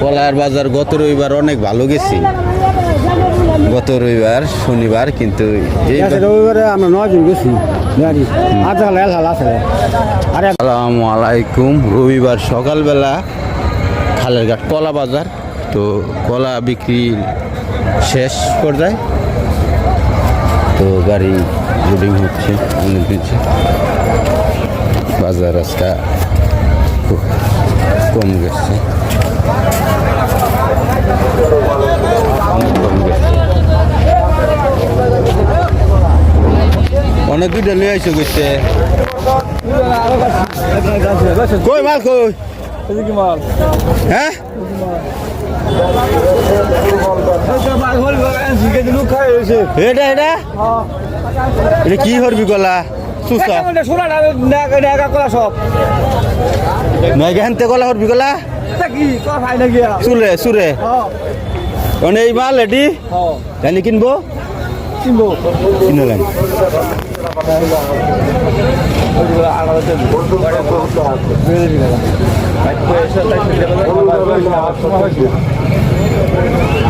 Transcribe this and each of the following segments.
কলার বাজার গত রবিবার অনেক ভালো গেছি। গত রবিবার শনিবার কিন্তু রবিবারে আমরা নজন গেছি। আসসালামু আলাইকুম। রবিবার সকালবেলা খালেরঘাট কলা বাজার তো কলা বিক্রি শেষ পর্যায়ে। তো গাড়ি লোডিং হচ্ছে অনেক দিচ্ছে বাজার রাস্তা খুব কম গেছে অনেক কম গেছে অনেক দুইটা লিয়ে আইসো গেছে কই মাল কই? হ্যাঁ? এটা এটা? এটা কি করবি গলা? সব নয় গলা করবি গলা? কি চুলে মানে এই মাল এটি। জানি কিনবো? কিনবো কিনলেন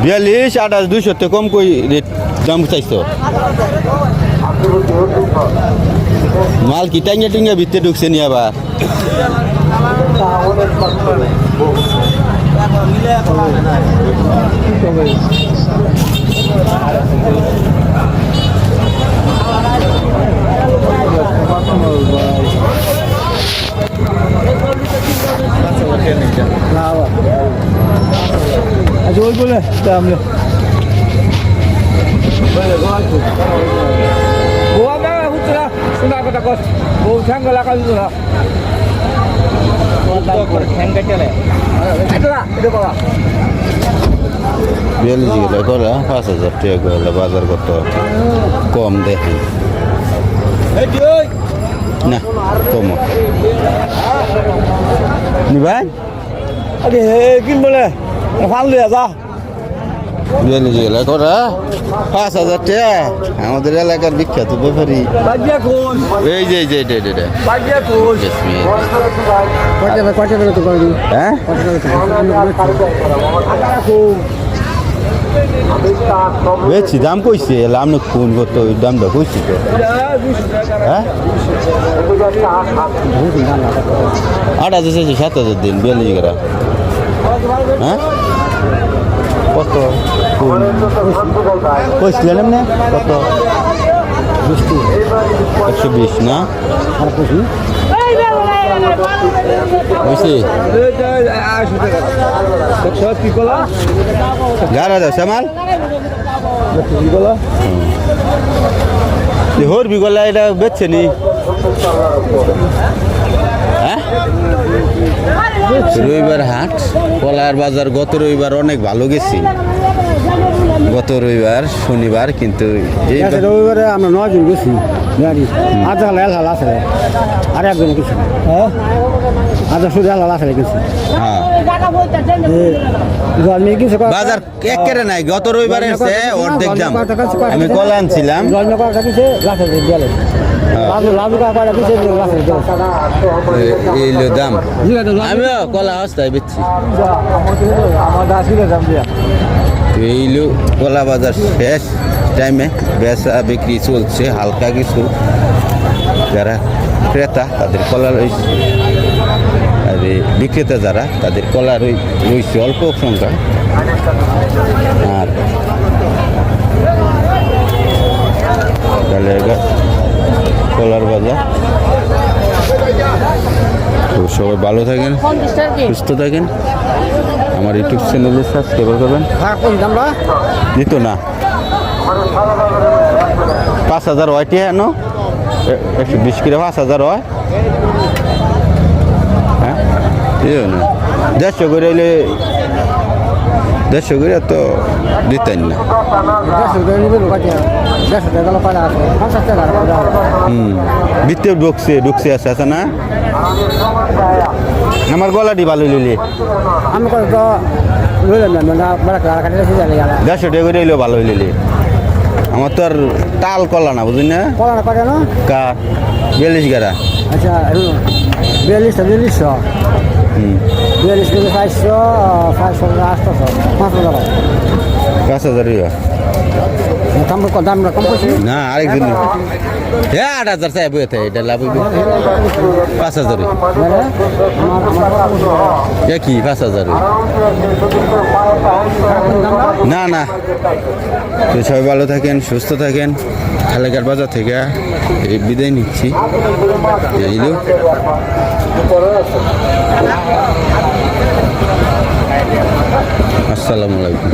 বিয়াল্লিশ, আঠাশ, দুইশো তে কম কই রেট, দাম চাইছো? মাল কি টাঙ্গে টিঙ্গে ভিতরে ঢুকছে নি আবার? আচ্ছা ওই বলে দাম লে গোয়া না হচ্ছে না শোনা কথা কস বউ ঠ্যাঙ্গ লাগা দিত না ঠ্যাঙ্গ চলে এটা এটা বাবা বিয়াল্লিশ গেলে করা পাঁচ হাজার টাকা গেলে বাজার কত কম দেখেন না কম নিবাই আরে হে কিন বলে ফাল লিয়া যা বিয়াল্লিশ গেলে করা পাঁচ হাজার টাকা। আমাদের এলাকার বিখ্যাত ব্যাপারী এই যে যে হ্যাঁ? বেশি দাম কইছে আপনি কোন কত ওই দামটা কইছি তো? হ্যাঁ? আট হাজার সাত হাজার দিন বিয়াল্লিশ গেরা। হ্যাঁ? কত? কইছিলেন এমনি কত? একশো বিশ না? হয়েছে কি কলা গাড়া দাও কলা হোর বিগলা এটা বেচছে নি হ্যাঁ? রবিবার হাট কলার বাজার গত রবিবার অনেক ভালো গেছি। গত রবিবার শনিবার কিন্তু এই রবিবারে আমরা নজন গেছি গাড়ি। আধা লাল হাল আছে। আর একজন কিছু হ্যাঁ? আধা শুধু লাল হাল আছে কিছু হ্যাঁ। জন্মে কিছু বাজার একেবারে নাই গত রবিবার এসে অর্ধেক দাম আমি কলা আনছিলাম। জন্মে কয়টা কিছু লাখে গেলে লাভ লাভ কয়টা কিছু লাখে গেলে এই লো দাম। আমিও কলা হস্তায় বেচছি। এইলো কলা বাজার শেষ টাইমে বেচা বিক্রি চলছে, হালকা কিছু। যারা ক্রেতা, তাদের কলা রয়েছে আর বিক্রেতা যারা, তাদের কলা রয়েছে অল্প সংখ্যা। আর তাহলে কলার বাজার তো সবাই ভালো থাকেন, সুস্থ থাকেন। আমার ইউটিউব চ্যানেলে সাবস্ক্রাইব করবেন। দিত না। পাঁচ হাজার হয় টিয়া নো একশো বিশ কিলো পাঁচ হাজার হয়। হ্যাঁ? দেড়শো করে দেড়শো করে তো দিতেন না? হুম ভিতরে ঢুকছে ঢুকছে আছে আছে না? আমার গলাটি ভালো লিলি কাটা কাটা দেড়শো টাকা করে এলেও ভালো লিলি আমার তো আর তাল কলা না বুঝলি না? কলা না কয়টা না কা বিয়াল্লিশ গারা আচ্ছা বিয়াল্লিশটা বিয়াল্লিশশো। হুম। বিয়াল্লিশ কেজি চারশো পাঁচ হাজার পাঁচ হাজার দাম কম করছি? না আরেকজন হ্যাঁ আট হাজার চাই বইতে এটা লাভ পাঁচ হাজার। এ কি পাঁচ হাজার? না না। তো সবাই ভালো থাকেন সুস্থ থাকেন। খালেকার বাজার থেকে এই বিদায় নিচ্ছি। এইলো আসসালামু আলাইকুম।